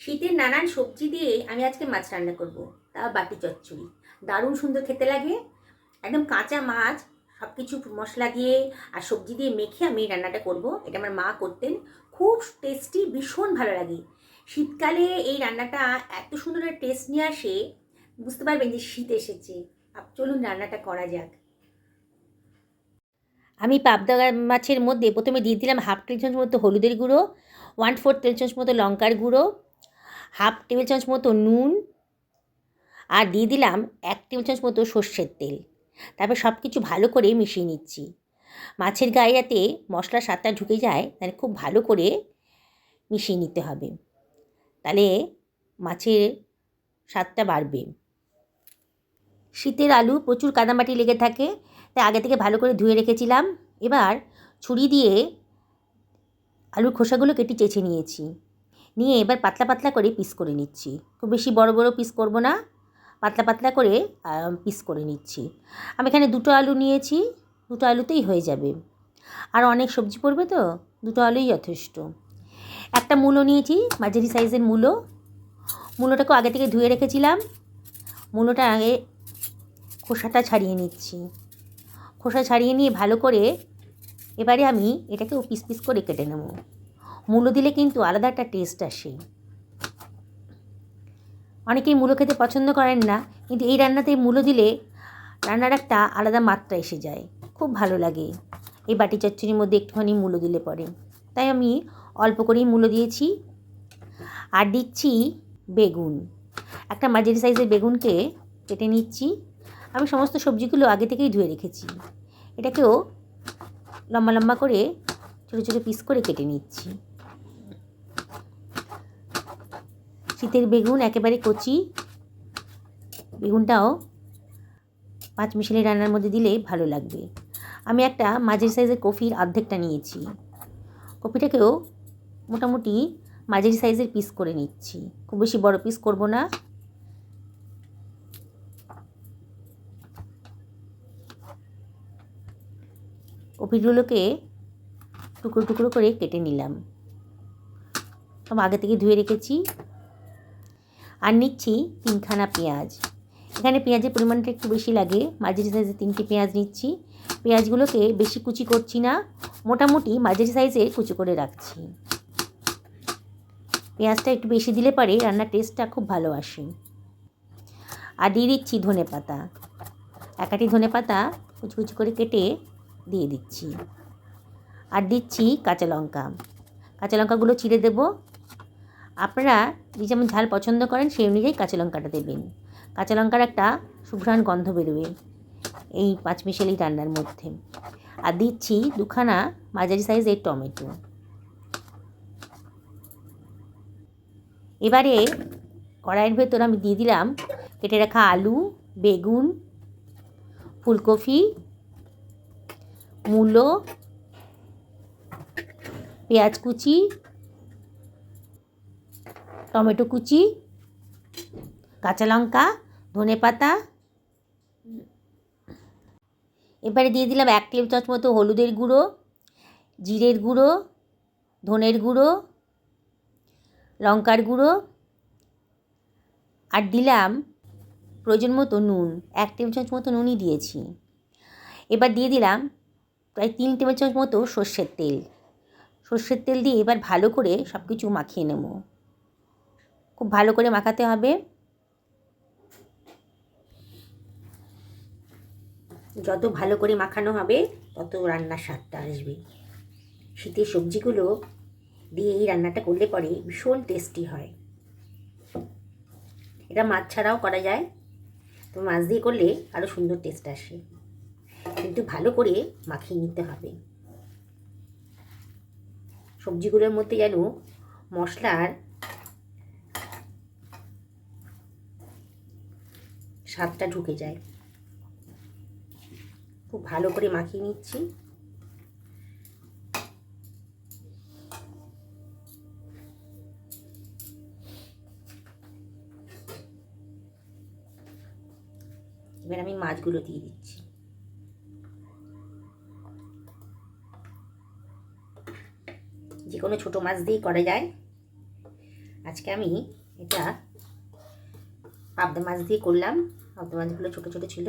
শীতের নানান সবজি দিয়ে আমি আজকে মাছ রান্না করব। তা বাটি চচ্চড়ি। দারুণ সুন্দর খেতে লাগে। একদম কাঁচা মাছ সব কিছু মশলা দিয়ে আর সবজি দিয়ে মেখে আমি রান্নাটা করব। এটা আমার মা করতেন। খুব টেস্টি ভীষণ ভালো লাগে। শীতকালে এই রান্নাটা এত সুন্দর টেস্ট নিয়ে আসে, বুঝতে পারবেন যে শীত এসেছে। চলুন রান্নাটা করা যাক। আমি পাবদা মাছের মধ্যে প্রথমে দিয়ে দিলাম হাফ টেবিল চামচ মতো হলুদের গুঁড়ো ওয়ান ফোর টেবিল চামচ মতো লঙ্কার গুঁড়ো হাফ টেবিল চামচ মতো নুন আর দিয়ে দিলাম এক টেবিল চামচ মতো সর্ষের তেল। তারপর সব কিছু ভালো করে মিশিয়ে নিচ্ছি। মাছের গায়ে যাতে মশলার স্বাদটা ঢুকে যায়, তাহলে খুব ভালো করে মিশিয়ে নিতে হবে। তাহলে মাছের স্বাদটা বাড়বে। শীতের আলু প্রচুর কাদামাটি লেগে থাকে, তাই আগে থেকে ভালো করে ধুয়ে রেখেছিলাম। এবার ছুরি দিয়ে আলুর খোসাগুলো কেটে চেঁচে নিয়েছি। নিয়ে এবার পাতলা পাতলা করে পিস করে নিচ্ছি। খুব বেশি বড় বড় পিস করব না, পাতলা পাতলা করে পিস করে নিচ্ছি। আমি এখানে দুটো আলু নিয়েছি, দুটো আলুতেই হয়ে যাবে। আর অনেক সবজি পড়বে তো, দুটো আলুই যথেষ্ট। একটা মূলো নিয়েছি, মাঝারি সাইজের মূলো। মূলোটাকেও আগে থেকে ধুয়ে রেখেছিলাম। মূলোটা আগে খোসাটা ছাড়িয়ে নিচ্ছি। খোসা ছাড়িয়ে নিয়ে ভালো করে এবারে আমি এটাকেও পিস পিস করে কেটে নেব। মূলো দিলে কিন্তু আলাদা একটা টেস্ট আসে অনেকেই মূলো খেতে পছন্দ করেন না, কিন্তু এই রান্নাতে মূলো দিলে রান্নার একটা আলাদা মাত্রা এসে যায়। খুব ভালো লাগে। এই বাটি চচ্চড়ির মধ্যে একটুখানি মূলো দিলে পরে। তাই আমি অল্প করেই মূলো দিয়েছি আর দিচ্ছি বেগুন। একটা মাঝারি সাইজের বেগুনকে কেটে নিচ্ছি। আমি সমস্ত সবজিগুলো আগে থেকেই ধুয়ে রেখেছি। এটাকেও লম্বা লম্বা করে ছোটো ছোটো পিস করে কেটে নিচ্ছি। শীতের বেগুন, একেবারে কচি বেগুনটাও পাঁচ মিশালি রান্নার মধ্যে দিলে ভালো লাগবে। আমি একটা মাঝের সাইজের কফির অর্ধেকটা নিয়েছি। কফিটাকেও মোটামুটি মাঝের সাইজের পিস করে নিচ্ছি। খুব বেশি বড় পিস করব না। কপিগুলোকে টুকরো টুকরো করে কেটে নিলাম। আগে থেকে ধুয়ে রেখেছি। আর নিচ্ছি তিনখানা পেঁয়াজ। এখানে পেঁয়াজের পরিমাণটা একটু বেশি লাগে। মাঝারি সাইজের তিনটি পেঁয়াজ নিচ্ছি। পেঁয়াজগুলোকে বেশি কুচি করছি না। মোটামুটি মাঝারি সাইজে কুচি করে রাখছি। পেঁয়াজটা একটু বেশি দিলে পরে, রান্নার টেস্টটা খুব ভালো আসে। আর দিয়ে দিচ্ছি ধনে পাতা। একাটি ধনে পাতা কুচি কুচি করে কেটে দিয়ে দিচ্ছি। আর দিচ্ছি কাঁচা লঙ্কা। কাঁচা লঙ্কাগুলো চিড়ে দেবো। আপনারা যে যেমন ঝাল পছন্দ করেন, সেই অনুযায়ী কাঁচা লঙ্কাটা দেবেন। কাঁচা লঙ্কার একটা সুঘ্রাণ গন্ধ বেরোবে এই পাঁচমিশালি রান্নার মধ্যে। আর দিচ্ছি দুখানা মাঝারি সাইজের টমেটো। এবারে কড়াইয়ের ভেতর আমি দিয়ে দিলাম কেটে রাখা আলু, বেগুন, ফুলকপি, মূলো, পেঁয়াজ কুচি টমেটো কুচি, কাঁচা লঙ্কা, ধনে পাতা। এবারে দিয়ে দিলাম এক টেবিল চামচ মতো হলুদের গুঁড়ো, জিরের গুঁড়ো, ধনের গুঁড়ো, লঙ্কার গুঁড়ো, আর দিলাম প্রয়োজন মতো নুন, এক টেবিল চামচ মতো নুনই দিয়েছি। এবার দিয়ে দিলাম প্রায় তিন টেবিল চামচ মতো সর্ষের তেল। সর্ষের তেল দিয়ে এবার ভালো করে সব কিছু মাখিয়ে নেব। খুব ভালো করে মাখাতে হবে। যত ভালো করে মাখানো হবে, তত রান্নার স্বাদটা আসবে। শীতের সবজিগুলো দিয়ে এই রান্নাটা করলে পরে ভীষণ টেস্টি হয়। এটা মাছ ছাড়াও করা যায়, তো মাছ দিয়ে করলে আরও সুন্দর টেস্ট আসে। কিন্তু ভালো করে মাখিয়ে নিতে হবে। সবজিগুলোর মধ্যে যেন মশলার স্বাদটা ঢুকে যায়। খুব ভালো করে মাখিয়ে নিচ্ছি। এবার আমি মাছগুলো দিয়ে দিচ্ছি। যে কোনো ছোটো মাছ দিয়েই করা যায়। আজকে আমি এটা পাবদা মাছ দিয়ে করলাম। মাছগুলো ছোটো ছোটো ছিল।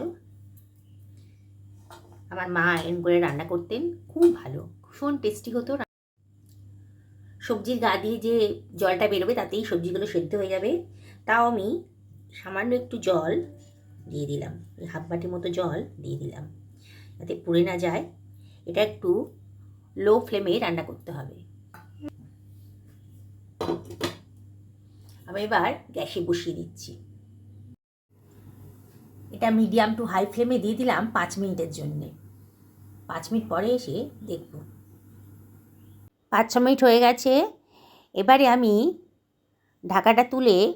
আমার মা এরম করে রান্না করতেন, খুব ভালো, ভীষণ টেস্টি হতো সবজির গা দিয়ে যে জলটা বেরোবে তাতেই সবজিগুলো সেদ্ধ হয়ে যাবে। তাও আমি সামান্য একটু জল দিয়ে দিলাম হাফ বাটির মতো জল দিয়ে দিলাম, যাতে পুড়ে না যায়। এটা একটু লো ফ্লেমে রান্না করতে হবে। আমি এবার গ্যাসে বসিয়ে দিচ্ছি। এটা মিডিয়াম টু হাই ফ্লেমে দিয়ে দিলাম পাঁচ মিনিটের জন্যে। পাঁচ মিনিট পরে এসে দেখব। পাঁচ ছ মিনিট হয়ে গেছে। এবারে আমি ঢাকাটা তুলে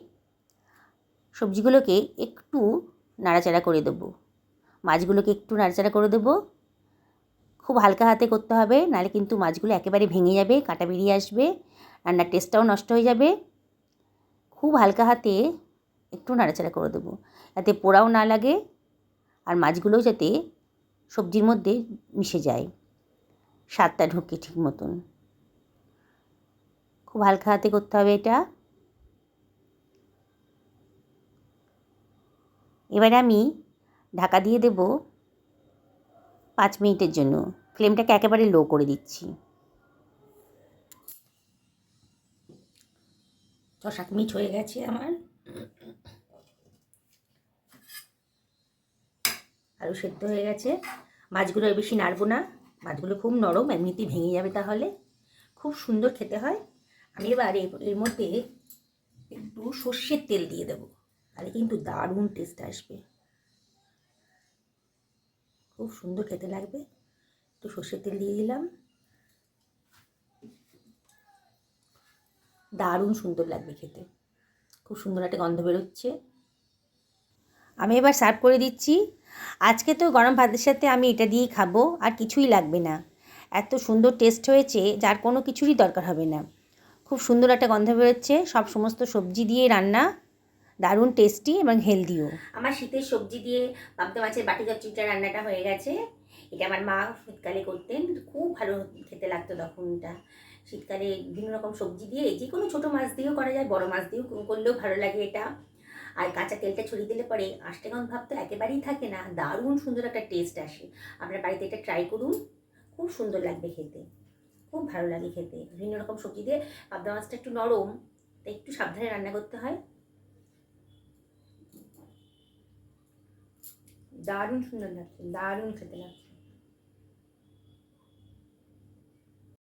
সবজিগুলোকে একটু নাড়াচাড়া করে দেবো। মাছগুলোকে একটু নাড়াচাড়া করে দেবো। খুব হালকা হাতে করতে হবে, নাহলে কিন্তু মাছগুলো একেবারে ভেঙে যাবে, কাঁটা বেরিয়ে আসবে, রান্নার টেস্টটাও নষ্ট হয়ে যাবে। খুব হালকা হাতে একটু নাড়াচাড়া করে দেবো। যাতে পোড়াও না লাগে আর মাছগুলোও যাতে সবজির মধ্যে মিশে যায়। স্বাদটা ঢোকে ঠিক মতন। খুব হালকা হাতে করতে হবে এটা। এবারে আমি ঢাকা দিয়ে দেব পাঁচ মিনিটের জন্য। ফ্লেমটাকে একেবারে লো করে দিচ্ছি। ছ সাত মিনিট হয়ে গেছে আমার। আলু সেদ্ধ হয়ে গেছে। মাছগুলো আর বেশি নাড়বো না। মাছগুলো খুব নরম, এমনিতেই ভেঙে যাবে তাহলে। খুব সুন্দর খেতে হয়। আমি এবার এর মধ্যে একটু সর্ষের তেল দিয়ে দেবো। তাহলে কিন্তু দারুণ টেস্ট আসবে। খুব সুন্দর খেতে লাগবে। একটু সর্ষের তেল দিয়ে দিলাম। দারুণ সুন্দর লাগবে খেতে। খুব সুন্দর একটা গন্ধ বেরোচ্ছে। আমি এবার সার্ভ করে দিচ্ছি। আজকে তো গরম ভাতের সাথে আমি এটা দিয়েই খাব, আর কিছুই লাগবে না। এত সুন্দর টেস্ট হয়েছে, যার কোনো কিছুরই দরকার হবে না। খুব সুন্দর একটা গন্ধ বেরোচ্ছে, সব সমস্ত সবজি দিয়ে রান্না, দারুণ টেস্টি এবং হেলদিও আমার শীতের সবজি দিয়ে পাবদা মাছের বাটি চচ্চড়িটা রান্নাটা হয়ে গেছে। এটা আমার মা শীতকালে করতেন খুব ভালো খেতে লাগতো তখন এটা। শীতকালে বিভিন্ন রকম সবজি দিয়ে, যে কোনো ছোটো মাছ দিয়েও করা যায়, বড় মাছ দিয়েও করলেও ভালো লাগে এটা। আর কাঁচা তেলটা ছড়িয়ে দিলে পরে আষ্টে গন্ধ ভাব তো একেবারেই থাকে না, দারুণ সুন্দর একটা টেস্ট আসে। আপনার বাড়িতে এটা ট্রাই করুন, খুব সুন্দর লাগবে খেতে, খুব ভালো লাগে খেতে। বিভিন্ন রকম সবজি দিয়ে পাবদা মাছটা একটু নরম, তাই একটু সাবধানে রান্না করতে হয়। দারুণ সুন্দর লাগছে, দারুণ খেতে লাগছে।